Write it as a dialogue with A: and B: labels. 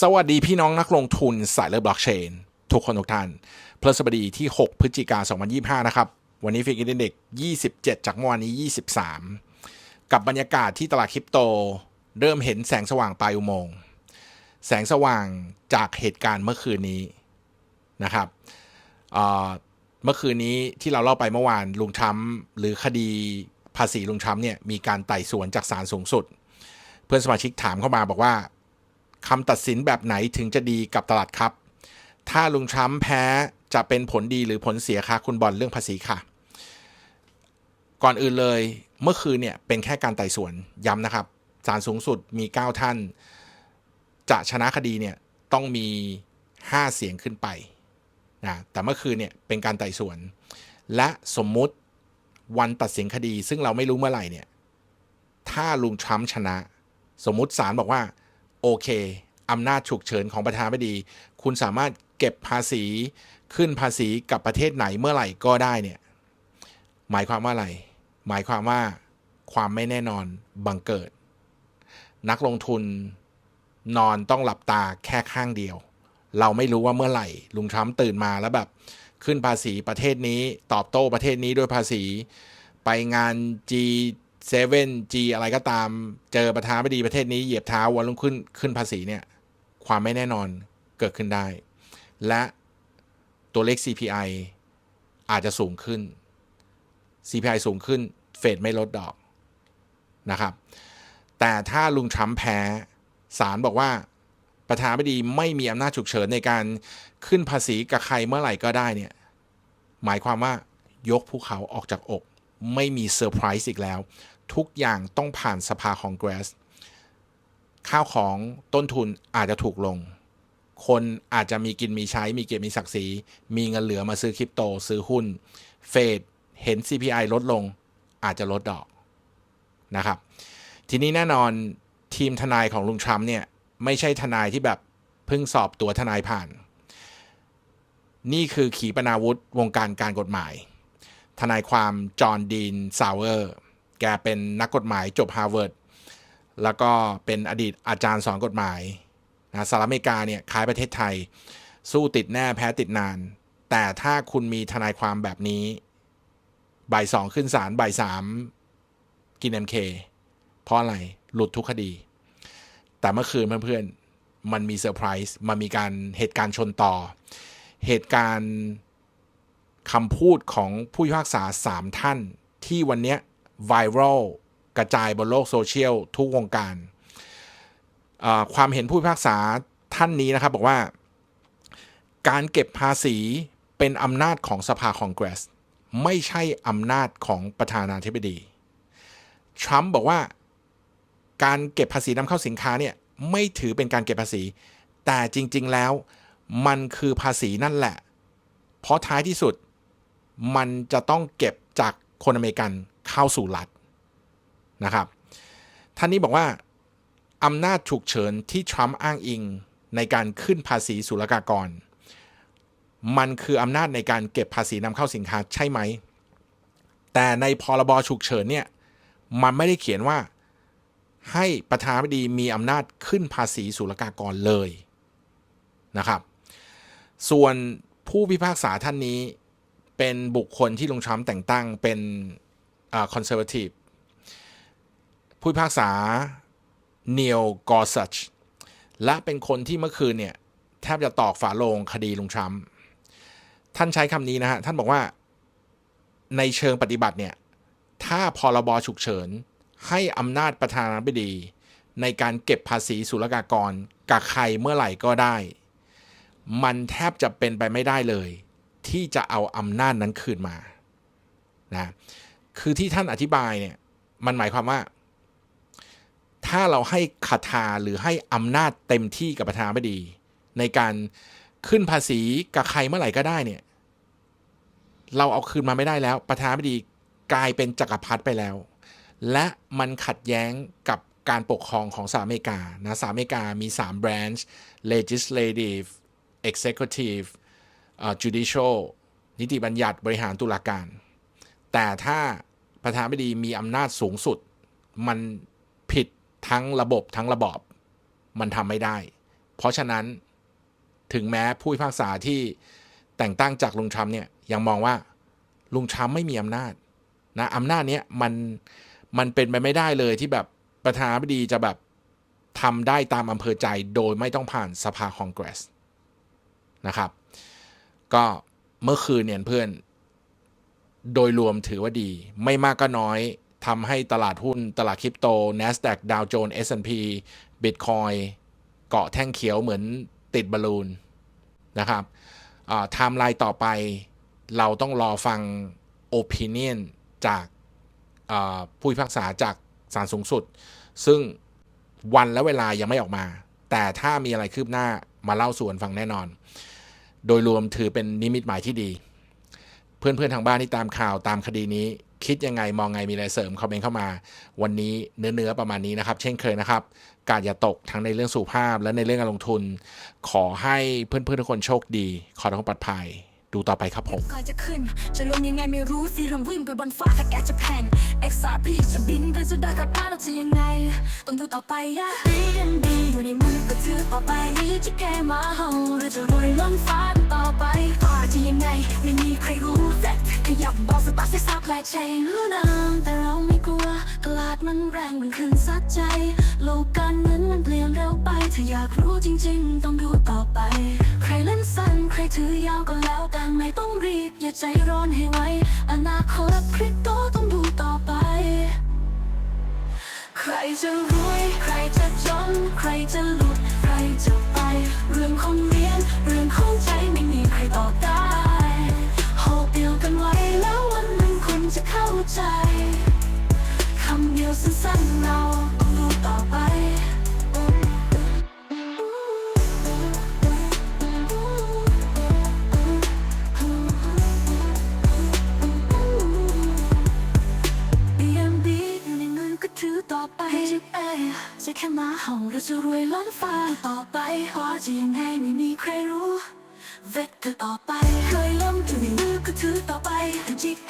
A: สวัสดีพี่น้องนักลงทุนสายเลือดบล็อกเชน ทุกคนทุกท่านพฤหัสบดีที่ 6 พฤศจิกา2025 นะครับ วันนี้ฟิกอินเด็ก27 จากเมื่อวานนี้ 23 กับบรรยากาศที่ตลาดคริปโต เริ่มเห็นแสงสว่างปลายอุโมงค์แสงสว่างจากเหตุการณ์เมื่อคืนนี้นะครับเมื่อคืนนี้ที่เราเล่าไปเมื่อวานลุงทรัมป์หรือคดีภาษีลุงทรัมป์เนี่ยมีการไต่สวนจากศาลสูงสุด เพื่อนสมาชิกถามเข้ามาบอกว่า คำตัดสินแบบไหนถึงจะดีกับตลาดครับ ถ้าลุงทรัมป์แพ้จะเป็นผลดีหรือผลเสียคะคุณบอลเรื่องภาษีค่ะ ก่อนอื่นเลยเมื่อคืนเนี่ยเป็นแค่การไต่สวนย้ำนะครับศาลสูงสุดมี 9 ท่าน จะชนะคดีเนี่ยต้องมี 5 เสียงขึ้นไปนะแต่เมื่อคืนเนี่ยเป็นการไต่สวน และสมมุติวันตัดสินคดี ซึ่งเราไม่รู้เมื่อไหร่เนี่ยถ้าลุงทรัมป์ชนะ สมมุติศาลบอกว่า โอเค อำนาจฉุกเฉินของประธานาธิบดี คุณสามารถเก็บภาษีขึ้นภาษีกับประเทศไหนเมื่อไหร่ก็ได้เนี่ยหมายความว่าอะไร หมายความว่าความไม่แน่นอนบังเกิด นักลงทุนนอนต้องหลับตาแค่ข้างเดียว เราไม่รู้ว่าเมื่อไหร่ ลุงทรัมป์ตื่นมาแล้วแบบ ขึ้นภาษีประเทศนี้ตอบโต้ประเทศนี้ด้วยภาษี ไปงาน G7 G อะไรก็ตาม เจอประธานาธิบดีประเทศนี้เหยียบเท้าวันรุ่งขึ้นขึ้นภาษีเนี่ย ความไม่แน่นอนเกิดขึ้นได้ และตัวเลข CPI อาจจะสูงขึ้น CPI สูงขึ้น เฟดไม่ลดดอกนะครับ แต่ถ้าลุงทรัมป์แพ้ศาลบอกว่าประธานาธิบดีไม่มีอำนาจฉุกเฉินในการขึ้นภาษีกับใครเมื่อไหร่ก็ได้เนี่ยหมายความว่ายกภูเขาออกจากอก ไม่มีเซอร์ไพรส์อีกแล้ว ทุกอย่างต้องผ่านสภาคองเกรส ข้าวของต้นทุนอาจจะถูกลง คนอาจจะมีกินมีใช้มีเกียรติมีศักดิ์ศรีมีเงินเหลือมาซื้อคริปโต ซื้อหุ้น เฟดเห็น CPI ลดลง อาจจะลดดอกนะครับ ทีนี้แน่นอนทีมทนายของลุงทรัมป์เนี่ย ไม่ใช่ทนายที่แบบเพิ่งสอบตัวทนายผ่าน นี่คือขีปนาวุธวงการการกฎหมาย ทนายความจอห์นดีนซาวเวอร์ แกเป็นนักกฎหมายจบฮาร์วาร์ด แล้วก็เป็นอดีตอาจารย์สอนกฎหมายนะสหรัฐอเมริกาเนี่ยคล้ายประเทศไทย สู้ติดแน่แพ้ติดนาน แต่ถ้าคุณมีทนายความแบบนี้บ่ายสองขึ้นศาลบ่ายสามกินเอ็มเคเพราะอะไรหลุดทุกคดี แต่เมื่อคืนเพื่อนๆ มันมีเซอร์ไพรส์มันมีการเหตุการณ์ชนต่อ เหตุการณ์คำพูดของผู้พิพากษาสามท่านที่วันเนี้ยไวรัล กระจายบนโลกโซเชียลทุกวงการความเห็นผู้พิพากษาท่านนี้นะครับบอกว่า การเก็บภาษีเป็นอำนาจของสภาคองเกรส ไม่ใช่อำนาจของประธานาธิบดีทรัมป์บอกว่าการเก็บภาษีนำเข้าสินค้าเนี่ยไม่ถือเป็นการเก็บภาษี แต่จริง ๆแล้วมันคือภาษีนั่นแหละ เพราะท้ายที่สุดมันจะต้องเก็บจากคนอเมริกันเข้าสู่รัฐ นะครับ ท่านนี้บอกว่าอำนาจฉุกเฉินที่ทรัมป์อ้างอิงในการขึ้นภาษีศุลกากร มันคืออำนาจในการเก็บภาษีนำเข้าสินค้าใช่ไหม แต่ในพรบฉุกเฉินเนี่ยมันไม่ได้เขียนว่าให้ประธานาธิบดีมีอำนาจขึ้นภาษีศุลกากรเลยนะครับ ส่วนผู้พิพากษาท่านนี้เป็นบุคคลที่ลุงทรัมป์แต่งตั้งเป็นคอนเซอร์วทีฟ ผู้พิพากษาเนียลกอร์ซัชและเป็นคนที่เมื่อคืนเนี่ย แทบจะตอกฝาโลงคดีลุงทรัมป์ท่านใช้คำนี้นะฮะ ท่านบอกว่าในเชิงปฏิบัติเนี่ย ถ้าพรบฉุกเฉิน ให้อำนาจประธานาธิบดี ในการเก็บภาษีศุลกากรกับใครเมื่อไหร่ก็ได้ มันแทบจะเป็นไปไม่ได้เลย ที่จะเอาอำนาจนั้นคืนมานะคือที่ท่านอธิบายเนี่ย มันหมายความว่า ถ้าเราให้คาถาหรือให้อำนาจเต็มที่กับประธานาธิบดี ในการขึ้นภาษีกับใครเมื่อไหร่ก็ได้เนี่ย เราเอาคืนมาไม่ได้แล้ว ประธานาธิบดีกลายเป็นจักรพรรดิไปแล้ว และมันขัดแย้งกับการปกครองของสหรัฐอเมริกานะสหรัฐอเมริกามี 3 branch legislative executive uh, judicial นิติบัญญัติบริหารตุลาการ แต่ถ้าประธานาธิบดีมีอำนาจสูงสุด มันผิด ทั้งระบบทั้งระบอบมันทำไม่ได้ เพราะฉะนั้นถึงแม้ผู้พิพากษาที่แต่งตั้งจากลุงทรัมป์เนี่ยยังมองว่าลุงทรัมป์ไม่มีอำนาจนะอำนาจเนี้ยมันมันเป็นไปไม่ได้เลยที่แบบประธานาธิบดีจะแบบทำได้ตามอำเภอใจโดยไม่ต้องผ่านสภาคองเกรสนะครับ ก็เมื่อคืนเนี่ยเพื่อน โดยรวมถือว่าดี ไม่มากก็น้อย ทำให้ตลาดหุ้นตลาดคริปโต NASDAQ ดาวโจนส์ S&P Bitcoin เกาะแท่งเขียวเหมือนติดบอลลูนนะครับไทม์ไลน์ต่อไปเราต้องรอฟัง Opinion จากผู้พิพากษาจากศาลสูงสุด ซึ่งวันและเวลายังไม่ออกมา แต่ถ้ามีอะไรคืบหน้ามาเล่าสู่กันฟังแน่นอน โดยรวมถือเป็นนิมิตหมายที่ดี เพื่อนๆทางบ้านที่ตามข่าวตามคดีนี้ คิดยังไงมองไงมีอะไรเสริมคอมเมนต์เข้ามา วันนี้เนื้อๆประมาณนี้นะครับ เช่นเคยนะครับ การอย่าตกทั้งในเรื่องสุขภาพ และในเรื่องการลงทุน ขอให้เพื่อนๆทุกคนโชคดี ขอทุกคนปลอดภัยดูต่อไปครับผม
B: ใครจะขึ้น จะลงยังไงไม่รู้สิเรื่องวิ่งไปบนฟ้าถ้าแกจะแข่ง XRP จะบินไปสุดดอยกับบ้าเราจะยังไง ต้องดูต่อไปอะ BNB อยู่ในมือก็ถือต่อไปนี้จะแก้มาเฮาหรือจะรวยล้นฟ้าต่อไปต่อจะยังไง ไม่มีใครรู้ ยับบอกสตาร์ทให้ซับแลเชนรู้น้ำแต่เราไม่กลัวตลาดมันแรงมันคืนซัดใจ โลกการเงินมันเปลี่ยนเร็วไป ถ้าอยากรู้จริง ๆ ต้องดูต่อไป ใครเล่นสั้นใครถือยาวก็แล้วแต่ไม่ต้องรีบ อย่าใจร้อนให้ไวอนาคตคริปโตต้องดูต่อไป ใครจะรวยใครจะจนใครจะหลุด ใครจะไป เรื่องของเรียน เรื่องของใจไม่มีใครตอบ ใจคำเดียวสั้นๆเราต้องดูต่อไป BMB อยู่ในมือก็ถือต่อไปเอ้ยจะแค่มาเห่าเราจะรวยล้นฟ้าต่อไปเพราะจะยังไงไม่มีใครรู้เวทก็ต่อไป เคยล้มอยู่ในมือก็ถือต่อไป GA จะ